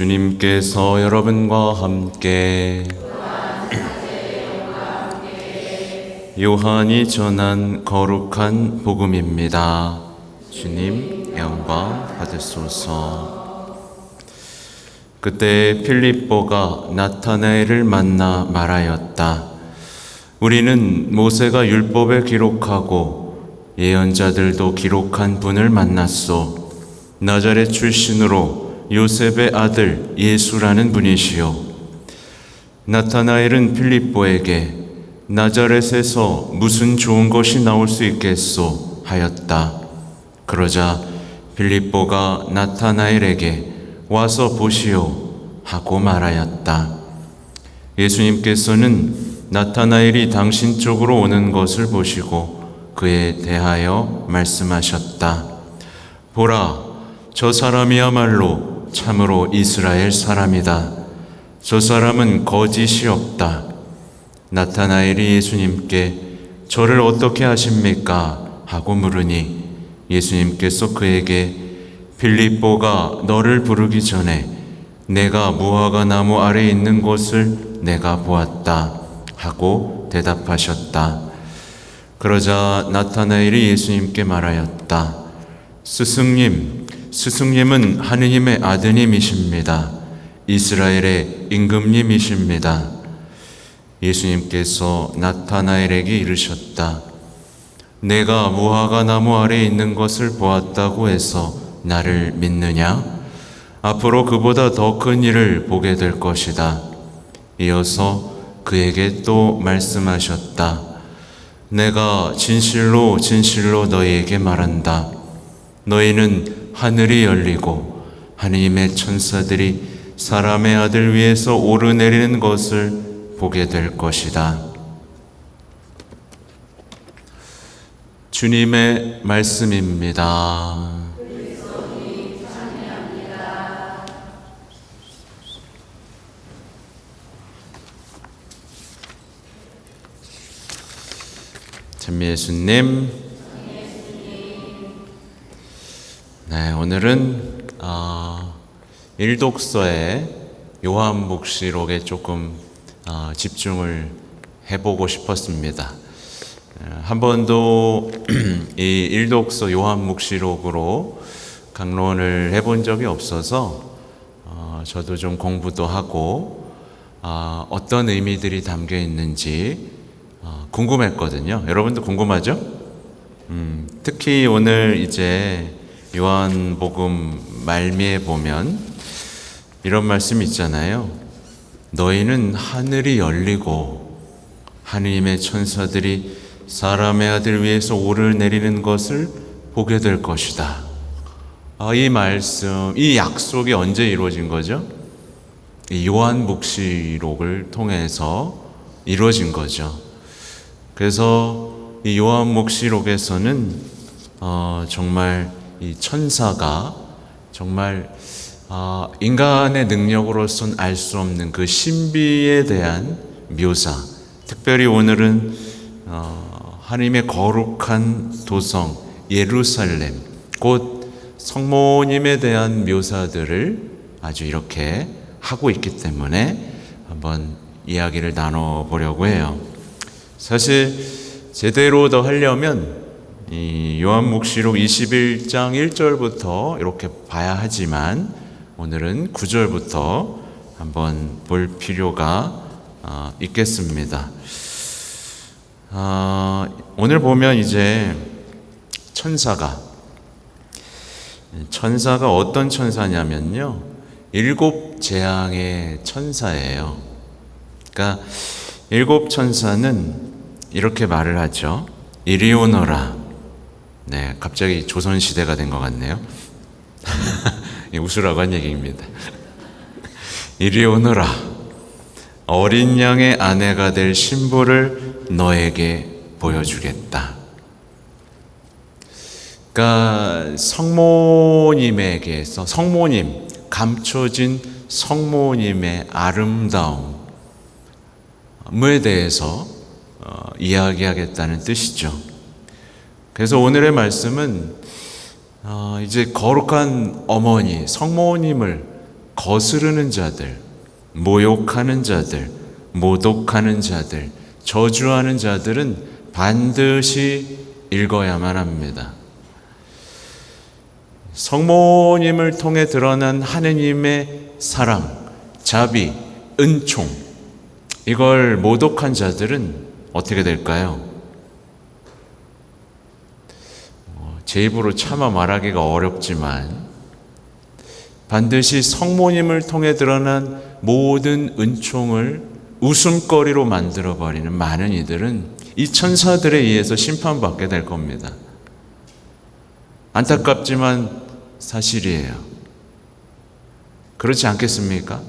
주님께서 여러분과 함께 요한이 전한 거룩한 복음입니다. 주님 영광 받으소서. 그때 필립보가 나타나엘을 만나 말하였다. 우리는 모세가 율법에 기록하고 예언자들도 기록한 분을 만났소. 나자렛 출신으로 요셉의 아들 예수라는 분이시요. 나타나엘은 필립보에게 나자렛에서 무슨 좋은 것이 나올 수 있겠소 하였다. 그러자 필립보가 나타나엘에게 와서 보시오 하고 말하였다. 예수님께서는 나타나엘이 당신 쪽으로 오는 것을 보시고 그에 대하여 말씀하셨다. 보라, 저 사람이야말로 참으로 이스라엘 사람이다. 저 사람은 거짓이 없다. 나타나엘이 예수님께 저를 어떻게 하십니까? 하고 물으니 예수님께서 그에게 필립보가 너를 부르기 전에 내가 무화과 나무 아래 있는 것을 내가 보았다 하고 대답하셨다. 그러자 나타나엘이 예수님께 말하였다. 스승님, 스승님은 하느님의 아드님이십니다. 이스라엘의 임금님이십니다. 예수님께서 나타나엘에게 이르셨다. 내가 무화과 나무 아래 있는 것을 보았다고 해서 나를 믿느냐? 앞으로 그보다 더 큰 일을 보게 될 것이다. 이어서 그에게 또 말씀하셨다. 내가 진실로 진실로 너희에게 말한다. 너희는 하늘이 열리고 하나님의 천사들이 사람의 아들 위에서 오르내리는 것을 보게 될 것이다. 주님의 말씀입니다. 참 예수님. 네, 오늘은 어, 일독서의 요한복시록에 조금 어, 집중을 해보고 싶었습니다. 어, 한 번도 이 일독서 요한묵시록으로 강론을 해본 적이 없어서 어, 저도 좀 공부도 하고 어, 어떤 의미들이 담겨 있는지 어, 궁금했거든요. 여러분도 궁금하죠? 음, 특히 오늘 이제 요한복음 말미에 보면 이런 말씀 있잖아요. 너희는 하늘이 열리고 하느님의 천사들이 사람의 아들 위에서 오르내리는 것을 보게 될 것이다. 아, 이 말씀, 이 약속이 언제 이루어진 거죠? 이 요한 묵시록을 통해서 이루어진 거죠. 그래서 이 요한 묵시록에서는 어, 정말 이 천사가 정말 어, 인간의 능력으로선 알 수 없는 그 신비에 대한 묘사. 특별히 오늘은 어, 하나님의 거룩한 도성 예루살렘, 곧 성모님에 대한 묘사들을 아주 이렇게 하고 있기 때문에 한번 이야기를 나눠 보려고 해요. 사실 제대로 더 하려면 이 요한묵시록 21장 1절부터 이렇게 봐야 하지만 오늘은 9절부터 한번 볼 필요가 어, 있겠습니다. 어, 오늘 보면 이제 천사가 천사가 어떤 천사냐면요. 일곱 재앙의 천사예요. 그러니까 일곱 천사는 이렇게 말을 하죠. 이리 오너라. 네, 갑자기 조선 시대가 된 것 같네요. 웃으라고 한 얘기입니다. 이리 오너라. 어린 양의 아내가 될 신부를 너에게 보여주겠다. 그러니까 성모님에게서 성모님 감춰진 성모님의 아름다움에 대해서 어, 이야기하겠다는 뜻이죠. 그래서 오늘의 말씀은 어, 이제 거룩한 어머니 성모님을 거스르는 자들, 모욕하는 자들, 모독하는 자들, 저주하는 자들은 반드시 읽어야만 합니다. 성모님을 통해 드러난 하느님의 사랑, 자비, 은총, 이걸 모독한 자들은 어떻게 될까요? 어, 제 입으로 차마 말하기가 어렵지만 반드시 성모님을 통해 드러난 모든 은총을 웃음거리로 만들어버리는 많은 이들은 이 천사들에 의해서 심판받게 될 겁니다. 안타깝지만 사실이에요. 그렇지 않겠습니까?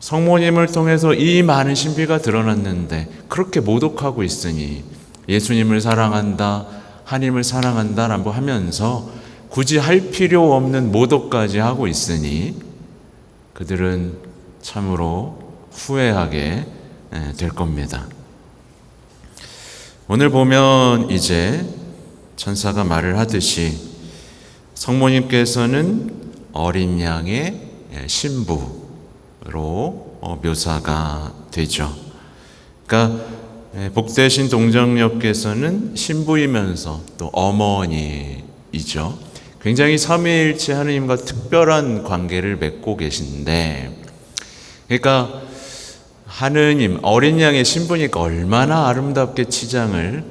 성모님을 통해서 이 많은 신비가 드러났는데 그렇게 모독하고 있으니 예수님을 사랑한다, 하나님을 사랑한다라고 하면서 굳이 할 필요 없는 모독까지 하고 있으니 그들은 참으로 후회하게 될 겁니다. 오늘 보면 이제 천사가 말을 하듯이 성모님께서는 어린 양의 신부로 묘사가 되죠. 그러니까 복되신 동정녀께서는 신부이면서 또 어머니이죠. 굉장히 삼위일체 하느님과 특별한 관계를 맺고 계신데, 그러니까 하느님 어린 양의 신부니까 얼마나 아름답게 치장을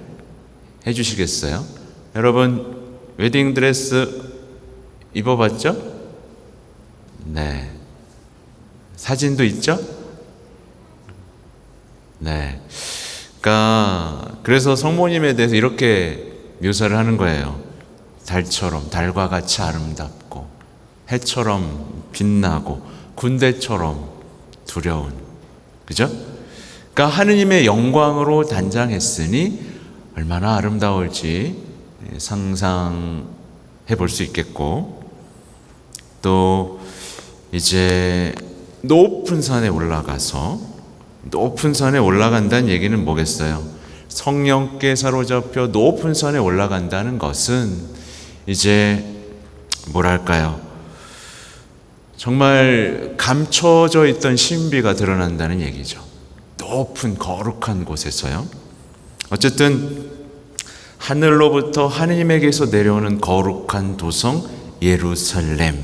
해주시겠어요? 여러분 웨딩 드레스 입어봤죠? 네. 사진도 있죠? 네. 그러니까 그래서 성모님에 대해서 이렇게 묘사를 하는 거예요. 달처럼 달과 같이 아름답고 해처럼 빛나고 군대처럼 두려운 그죠? 그러니까 하느님의 영광으로 단장했으니 얼마나 아름다울지 상상해 볼 수 있겠고 또 이제 높은 산에 올라가서 높은 산에 올라간다는 얘기는 뭐겠어요? 성령께 사로잡혀 높은 산에 올라간다는 것은 이제 뭐랄까요? 정말 감춰져 있던 신비가 드러난다는 얘기죠. 높은 거룩한 곳에서요. 어쨌든 하늘로부터 하느님에게서 내려오는 거룩한 도성 예루살렘.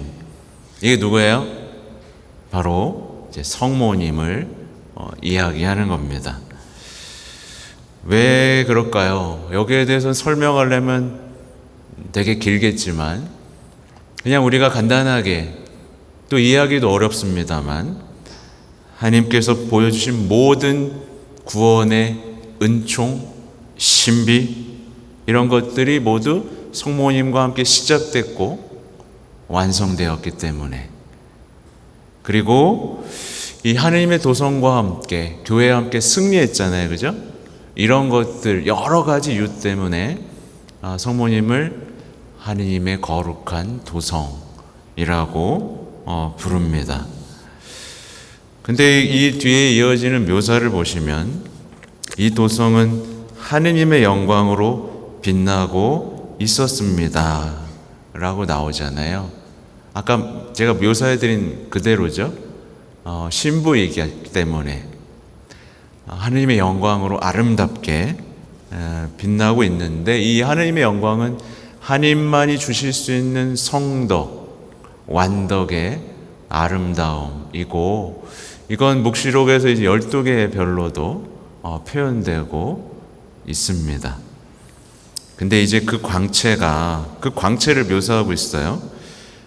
이게 누구예요? 바로 성모님을 어, 이야기하는 겁니다. 왜 그럴까요? 여기에 대해서 설명하려면 되게 길겠지만 그냥 우리가 간단하게 또 이해하기도 어렵습니다만 하나님께서 보여주신 모든 구원의 은총, 신비 이런 것들이 모두 성모님과 함께 시작됐고 완성되었기 때문에 그리고 이 하느님의 도성과 함께 교회와 함께 승리했잖아요. 그죠? 이런 것들 여러 가지 이유 때문에 아, 성모님을 하느님의 거룩한 도성이라고 어, 부릅니다. 근데 이 뒤에 이어지는 묘사를 보시면 이 도성은 하느님의 영광으로 빛나고 있었습니다. 라고 나오잖아요. 아까 제가 묘사해드린 그대로죠. 어, 신부 얘기하기 때문에 하느님의 영광으로 아름답게 빛나고 있는데 이 하느님의 영광은 하나님만이 주실 수 있는 성덕, 완덕의 아름다움이고 이건 묵시록에서 이제 12개의 별로도 어, 표현되고 있습니다. 근데 이제 그 광채가 그 광채를 묘사하고 있어요.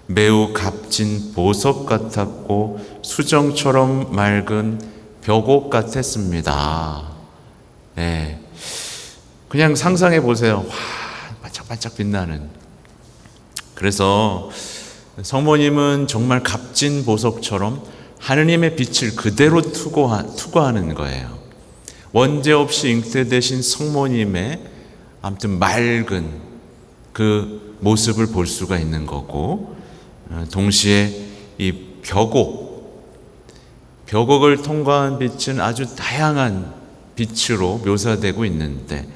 매우 값진 보석 같았고 수정처럼 맑은 벽옥 같았습니다. 네. 그냥 상상해 보세요. 와, 반짝반짝 빛나는. 그래서 성모님은 정말 값진 보석처럼 하느님의 빛을 그대로 투고하, 투과하는 거예요. 원죄 없이 잉태되신 성모님의 아무튼 맑은 그 모습을 볼 수가 있는 거고, 어, 동시에 이 벽옥, 벽옥을 통과한 빛은 아주 다양한 빛으로 묘사되고 있는데,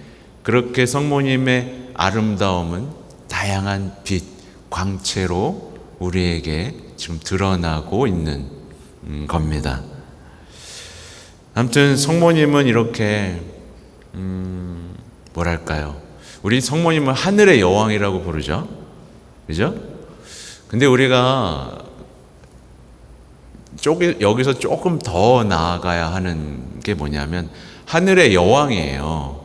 그렇게 성모님의 아름다움은 다양한 빛, 광채로 우리에게 지금 드러나고 있는 음, 겁니다. 아무튼 성모님은 이렇게 음, 뭐랄까요? 우리 성모님은 하늘의 여왕이라고 부르죠. 그죠? 근데 우리가 쪼개, 여기서 조금 더 나아가야 하는 게 뭐냐면 하늘의 여왕이에요.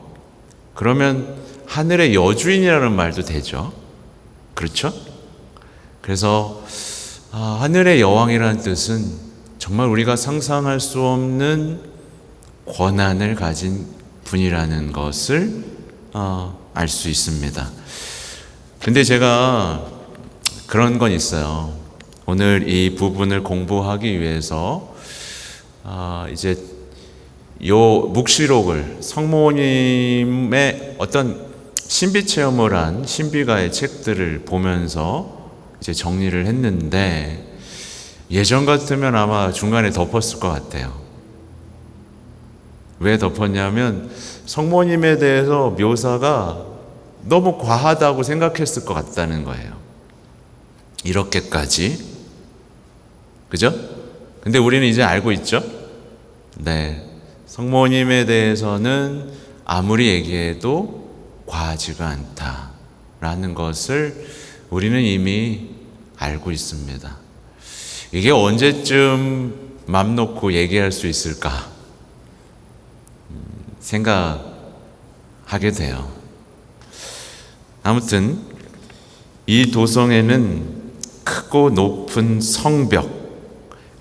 그러면 하늘의 여주인이라는 말도 되죠. 그렇죠? 그래서 아, 하늘의 여왕이라는 뜻은 정말 우리가 상상할 수 없는 권한을 가진 분이라는 것을 어, 알수 있습니다. 근데 제가 그런 건 있어요. 오늘 이 부분을 공부하기 위해서 아, 이제 요 묵시록을 성모님의 어떤 신비 체험을 한 신비가의 책들을 보면서 이제 정리를 했는데 예전 같으면 아마 중간에 덮었을 것 같아요. 왜 덮었냐면 성모님에 대해서 묘사가 너무 과하다고 생각했을 것 같다는 거예요. 이렇게까지. 그죠? 근데 우리는 이제 알고 있죠? 네. 성모님에 대해서는 아무리 얘기해도 과하지가 않다라는 것을 우리는 이미 알고 있습니다. 이게 언제쯤 맘 놓고 얘기할 수 있을까? 음, 생각하게 돼요. 아무튼 이 도성에는 크고 높은 성벽,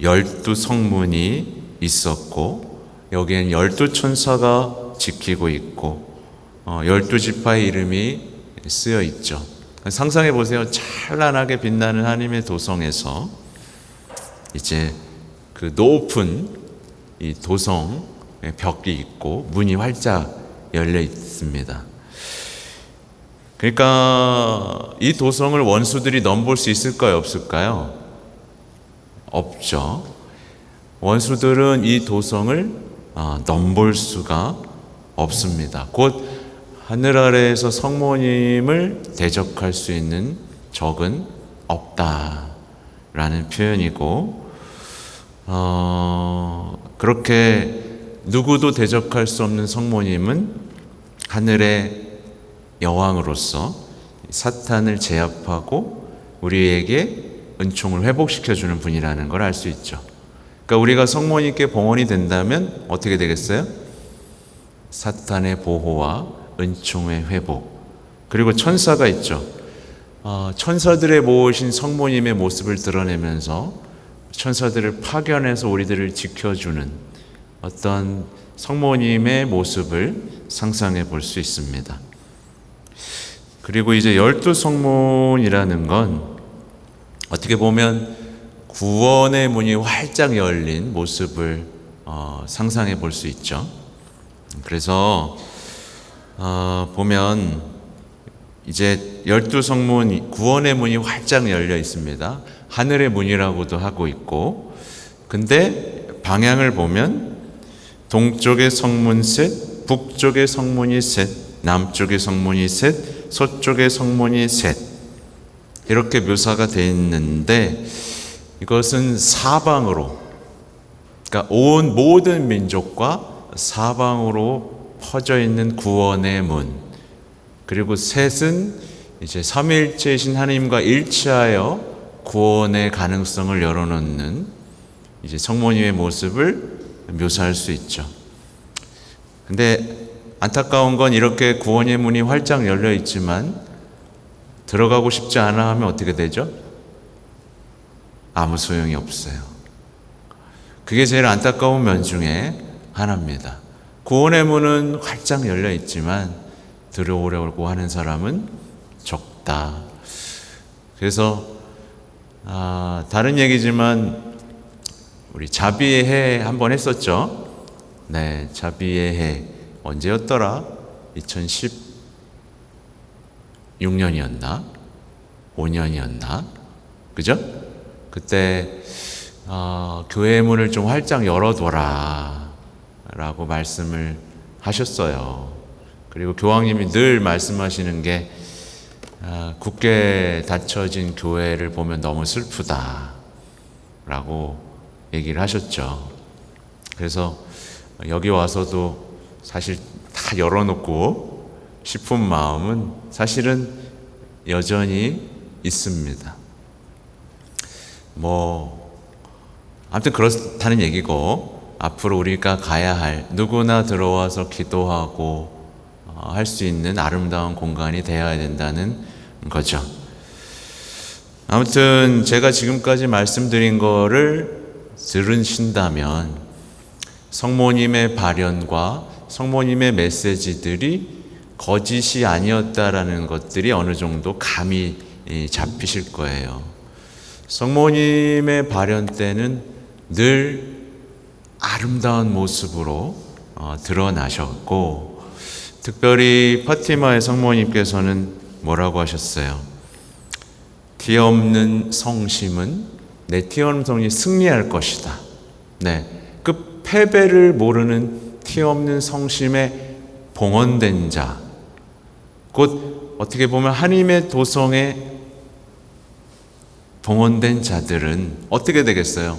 열두 성문이 있었고 여기엔 열두 천사가 지키고 있고 어, 열두 지파의 이름이 쓰여 있죠. 상상해 보세요. 찬란하게 빛나는 하나님의 도성에서 이제 그 높은 이 도성 벽이 있고 문이 활짝 열려 있습니다. 그러니까 이 도성을 원수들이 넘볼 수 있을까요, 없을까요? 없죠. 원수들은 이 도성을 아, 넘볼 수가 없습니다. 곧 하늘 아래에서 성모님을 대적할 수 있는 적은 없다라는 표현이고, 어, 그렇게 누구도 대적할 수 없는 성모님은 하늘의 여왕으로서 사탄을 제압하고 우리에게 은총을 회복시켜 주는 분이라는 걸 알 수 있죠. 그러니까 우리가 성모님께 봉헌이 된다면 어떻게 되겠어요? 사탄의 보호와 은총의 회복 그리고 천사가 있죠. 어, 천사들의 모으신 성모님의 모습을 드러내면서 천사들을 파견해서 우리들을 지켜주는 어떤 성모님의 모습을 상상해 볼 수 있습니다. 그리고 이제 열두 성문이라는 건 어떻게 보면 구원의 문이 활짝 열린 모습을 어, 상상해 볼 수 있죠. 그래서 어, 보면 이제 열두 성문 구원의 문이 활짝 열려 있습니다. 하늘의 문이라고도 하고 있고, 근데 방향을 보면 동쪽의 성문 셋, 북쪽의 성문이 셋, 남쪽의 성문이 셋, 서쪽의 성문이 셋 이렇게 묘사가 되어 있는데 이것은 사방으로 그러니까 온 모든 민족과 사방으로 퍼져 있는 구원의 문 그리고 셋은 이제 삼위일체이신 하나님과 일치하여 구원의 가능성을 열어놓는 이제 성모님의 모습을 묘사할 수 있죠. 근데 안타까운 건 이렇게 구원의 문이 활짝 열려 있지만 들어가고 싶지 않아 하면 어떻게 되죠? 아무 소용이 없어요. 그게 제일 안타까운 면 중에 하나입니다. 구원의 문은 활짝 열려 있지만 들어오려고 하는 사람은 적다. 그래서 아, 다른 얘기지만 우리 자비의 해 한번 했었죠. 네, 자비의 해 언제였더라? 2016년이었나? 5년이었나? 그죠? 그때 어, 교회 문을 좀 활짝 열어둬라 라고 말씀을 하셨어요. 그리고 교황님이 늘 말씀하시는 게 아, 굳게 닫혀진 교회를 보면 너무 슬프다. 라고 얘기를 하셨죠. 그래서 여기 와서도 사실 다 열어놓고 싶은 마음은 사실은 여전히 있습니다. 뭐, 아무튼 그렇다는 얘기고, 앞으로 우리가 가야 할, 누구나 들어와서 기도하고, 어, 할수 있는 아름다운 공간이 되어야 된다는 거죠. 아무튼 제가 지금까지 말씀드린 거를 들으신다면 성모님의 발언과 성모님의 메시지들이 거짓이 아니었다라는 것들이 어느 정도 감이 잡히실 거예요. 성모님의 발언 때는 늘 아름다운 모습으로 어, 드러나셨고 특별히 파티마의 성모님께서는 뭐라고 하셨어요? 티 없는 성심은 내티 없는 성이 승리할 것이다. 네. 그 패배를 모르는 티 없는 성심에 봉헌된 자. 곧 어떻게 보면 하나님의 도성에 봉헌된 자들은 어떻게 되겠어요?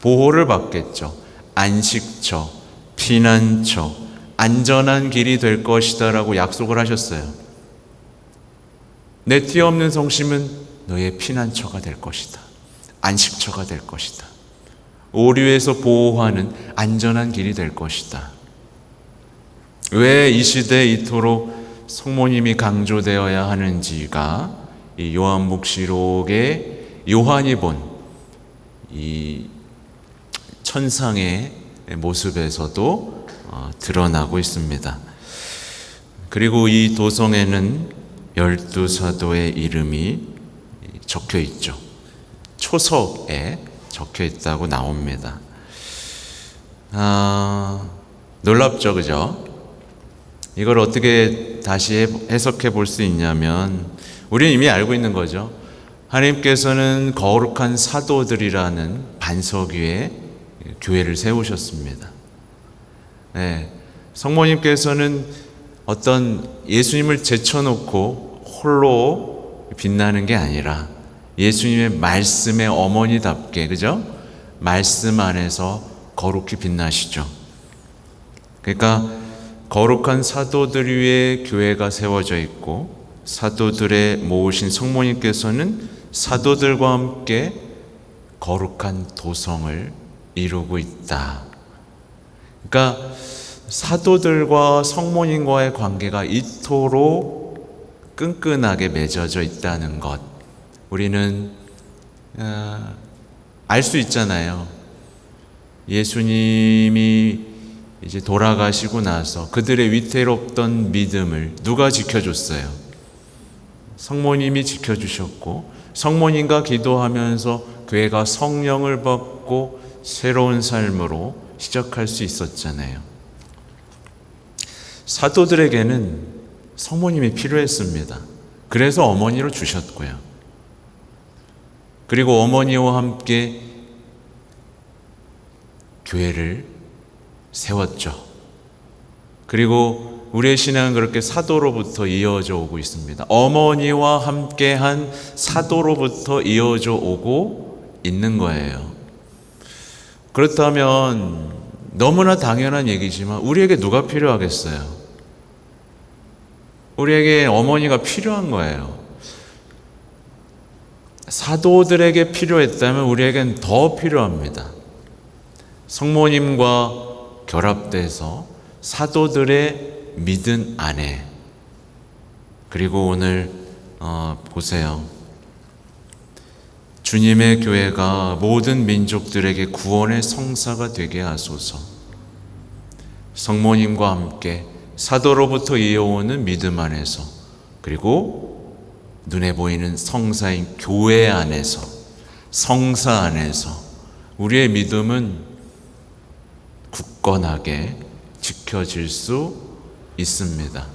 보호를 받겠죠. 안식처, 피난처, 안전한 길이 될 것이다라고 약속을 하셨어요. 내티 없는 성심은 너의 피난처가 될 것이다. 안식처가 될 것이다. 오류에서 보호하는 안전한 길이 될 것이다. 왜 이 시대에 이토록 성모님이 강조되어야 하는지가 이 요한묵시록의 요한이 본 이 천상의 모습에서도 어, 드러나고 있습니다. 그리고 이 도성에는 열두 사도의 이름이 적혀 있죠. 초석에 적혀 있다고 나옵니다. 아, 놀랍죠, 그죠? 이걸 어떻게 다시 해석해 볼 수 있냐면, 우리는 이미 알고 있는 거죠. 하나님께서는 거룩한 사도들이라는 반석 위에 교회를 세우셨습니다. 네, 성모님께서는 어떤 예수님을 제쳐놓고 홀로 빛나는 게 아니라 예수님의 말씀의 어머니답게, 그죠? 말씀 안에서 거룩히 빛나시죠. 그러니까 거룩한 사도들 위에 교회가 세워져 있고 사도들의 모으신 성모님께서는 사도들과 함께 거룩한 도성을 이루고 있다. 그러니까 사도들과 성모님과의 관계가 이토록 끈끈하게 맺어져 있다는 것. 우리는 어, 알수 있잖아요. 예수님이 이제 돌아가시고 나서 그들의 위태롭던 믿음을 누가 지켜줬어요? 성모님이 지켜주셨고 성모님과 기도하면서 교회가 성령을 받고 새로운 삶으로 시작할 수 있었잖아요. 사도들에게는 성모님이 필요했습니다. 그래서 어머니로 주셨고요. 그리고 어머니와 함께 교회를 세웠죠. 그리고 우리의 신앙은 그렇게 사도로부터 이어져 오고 있습니다. 어머니와 함께한 사도로부터 이어져 오고 있는 거예요. 그렇다면 너무나 당연한 얘기지만 우리에게 누가 필요하겠어요? 우리에게 어머니가 필요한 거예요. 사도들에게 필요했다면 우리에겐 더 필요합니다. 성모님과 결합돼서 사도들의 믿음 안에 그리고 오늘 어, 보세요. 주님의 교회가 모든 민족들에게 구원의 성사가 되게 하소서. 성모님과 함께 사도로부터 이어오는 믿음 안에서 그리고 눈에 보이는 성사인 교회 안에서 성사 안에서 우리의 믿음은 굳건하게 지켜질 수 있습니다.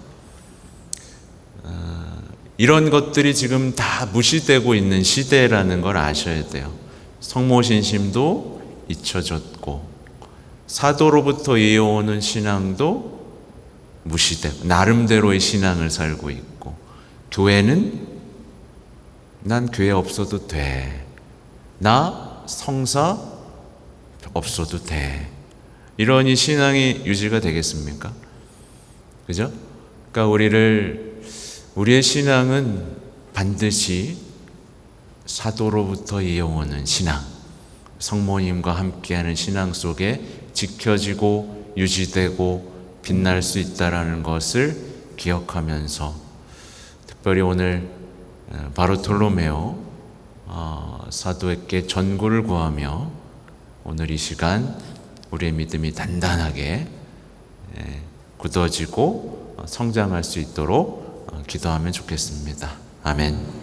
이런 것들이 지금 다 무시되고 있는 시대라는 걸 아셔야 돼요. 성모신심도 잊혀졌고 사도로부터 이어오는 신앙도 무시되고 나름대로의 신앙을 살고 있고 교회는 난 교회 없어도 돼. 나 성사 없어도 돼. 이러니 신앙이 유지가 되겠습니까? 그죠? 그러니까 우리를 우리의 신앙은 반드시 사도로부터 이어오는 신앙, 성모님과 함께하는 신앙 속에 지켜지고 유지되고 빛날 수 있다라는 것을 기억하면서 특별히 오늘 어, 바로톨로메오 어, 사도에게 전구를 구하며 오늘 이 시간 우리의 믿음이 단단하게 예, 굳어지고 어, 성장할 수 있도록 어, 기도하면 좋겠습니다. 아멘.